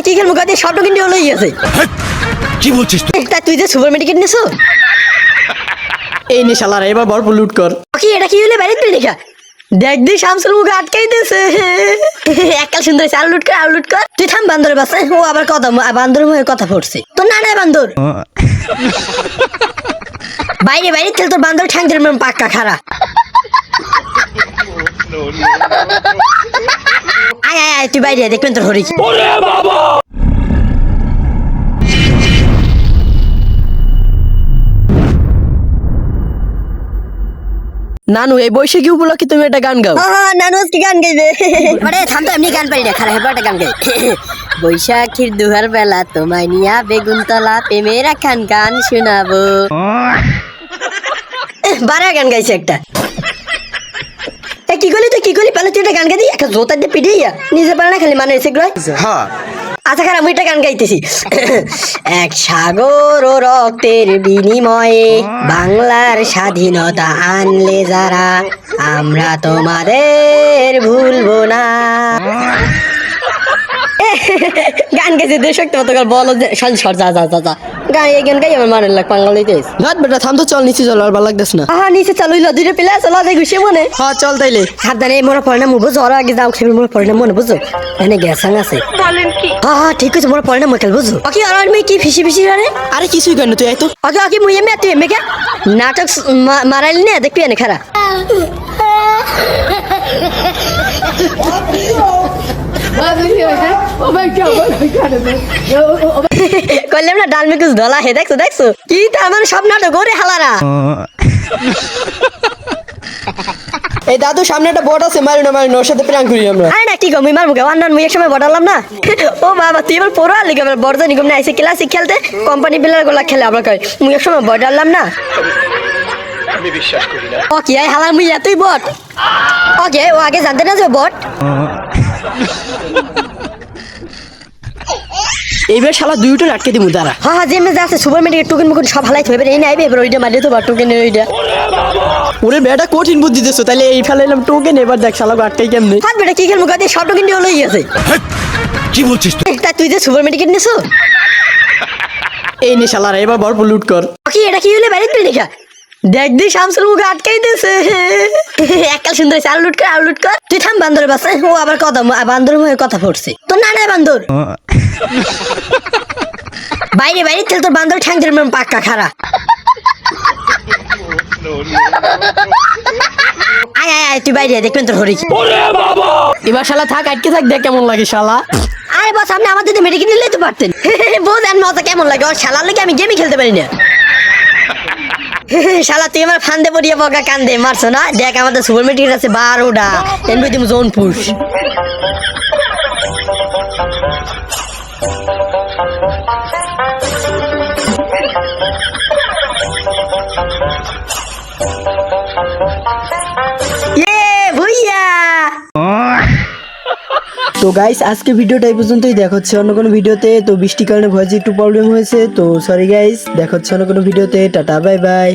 বেটা কি খেলব? কাজে সব কিন্তু হলোই গেছে কি বলছিস তুই? তা তুই যে সুপার মেডিকেট নিছো? এই নে শালারা এবার ভরপুর লুট কর। কি এটা কি হলে? বাড়িতে দেখা। দেখ দি শামসুল মুখে আটকাই দিয়েছে এককাল সুন্দর হয়েছে। আর লুট কর আর লুট কর। তুই থাম বান্দরের বাসে। ও আবার কথা বান্দর মুখে কথা ফুটছে তোর না নাই বান্দর। বাইরে বাইরে তেল তোর বান্দর ঠ্যাং ধরে পাক্কা খারা আয় আয় আয় তুই বাইরে দেখবেন তোর হরি নানু এই বৈশাখী উপলক্ষে তুমি একটা গান গাও। হ্যাঁ নানু আজকে গান গাইবে। মানে থাম তো এমনি গান পারি না খারাপ একটা গান গাই। বৈশাখীর দুহার বেলা তোমায় নিয়া বেগুনতলা প্রেমের খান গান শোনাবো। বারা গান গাইছে একটা। এ কি করলি তুই কি করলি পেলে তুই একটা গান গাই একটা জোতার দিয়ে পিটিয়ে নিজে পারে না খালি মানে এসে হ্যাঁ আচ্ছা খারাপ আমি এটা গান গাইতেছি। এক সাগর ও রক্তের বিনিময়ে বাংলার স্বাধীনতা আনলে যারা, আমরা তোমাদের ভুলবো না। গান গেছে দেশ তো বলো যা যা যা। গান এই গান গাই আমার মানের লাগ পাঙ্গাল হইতে রাত বেটা থাম তো চল নিচে চল আর ভালো লাগতেছ না। আহা নিচে চালু হইল দুইটা পিলা চলা যাই ঘুষে মনে। হ্যাঁ চল তাইলে। সাবধানে মোরা পড়ে না বুঝো ওরা আগে যাও খেলে মোরা পড়ে না মনে বুঝো? এখানে গ্যাসাং আছে। হ্যাঁ হ্যাঁ ঠিক আছে মোরা পড়ে না মুখেল বুঝো? ওকে আর আমি কি ফিসি ফিসি রে? আরে কিছুই কেন তুই আয় তো। ওকে ওকে মুই এমে তুই এমে কে? নাটক মারাইলি না দেখবি এনে খারা। কইলাম না ডালমে কুছ ধলা হে দেখছ দেখছ? কি তার মানে সব নাটক ওরে হালারা? এই দাদু সামনে একটা বট আছে মারি না মারি না ওর সাথে প্রাণ করি আমরা। আরে না কি গো মুই মারবো অন্যান্য মুই এক সময় বড়ালাম না? ও বাবা তুই এবার পড়ো আলি কেবল বড় জানি না আইসে ক্লাসিক খেলতে কোম্পানি বিলার গোলা খেলে আবার কই মুই এক সময় বড়ালাম না? আমি বিশ্বাস করি না। ও কি আই হালার মুই এতই বট? ওকে ও আগে জানতে না যে বট? এইবার শালা দুইটা আটকে দিমু দাঁড়া। হ্যাঁ হ্যাঁ যেমনি যা আছে সুপার মেডিকেল টোকেন মুকুন সব হালাই থইবে এই নাইবে এবার ওইটা মারিয়ে তো বা টোকেন ওইটা ওরে বেটা কঠিন বুদ্ধি দিছো তাহলে এই ফেলাইলাম টোকেন এবার দেখ শালা আটকাই কেমনে। হাত বেটা কি খেলব কাজে সব টোকেন দিয়ে হলোই গেছে কি বলছিস তুই? তা তুই যে সুপার মেডিকেল নিছো? এই নে শালারা এবার ভরপুর লুট কর। কি এটা কি হলে বাড়িতে দেখা? দেখ দি শামসুল মুখে আটকাই দিয়েছে একাল সুন্দর আর লুট কর আর লুট কর। তুই থাম বান্দরের বাসে ও আবার কথা বান্দর মুখে কথা ফুটছে তো না নাই বান্দর বাইরে বাইরে তেল তোর বান্দর ঠ্যাং ধরে পাক্কা খারা আয় আয় আয় তুই বাইরে দেখবেন তোর হরি এবার শালা থাক আটকে থাক দেখ কেমন লাগে শালা। আরে বস আপনি আমাদের মেডিকেল নিলেই তো পারতেন। বোঝেন মজা কেমন লাগে? ওর শালার লেগে আমি গেমই খেলতে পারি না। শালা তুই আমার ফান্দে পড়িয়ে বকা কান্দে মারছো না? দেখ আমাদের সুপার মেডিকেল আছে বারোটা। এমনি তুমি জোন পুষ তো গাইস আজকে ভিডিওটা এই পর্যন্তই। দেখা হচ্ছে অন্য কোনো ভিডিওতে। তো বৃষ্টির কারণে ভয়েস একটু প্রবলেম হয়েছে। তো সরি গাইস দেখা হচ্ছে অন্য কোনো ভিডিওতে। Tata bye bye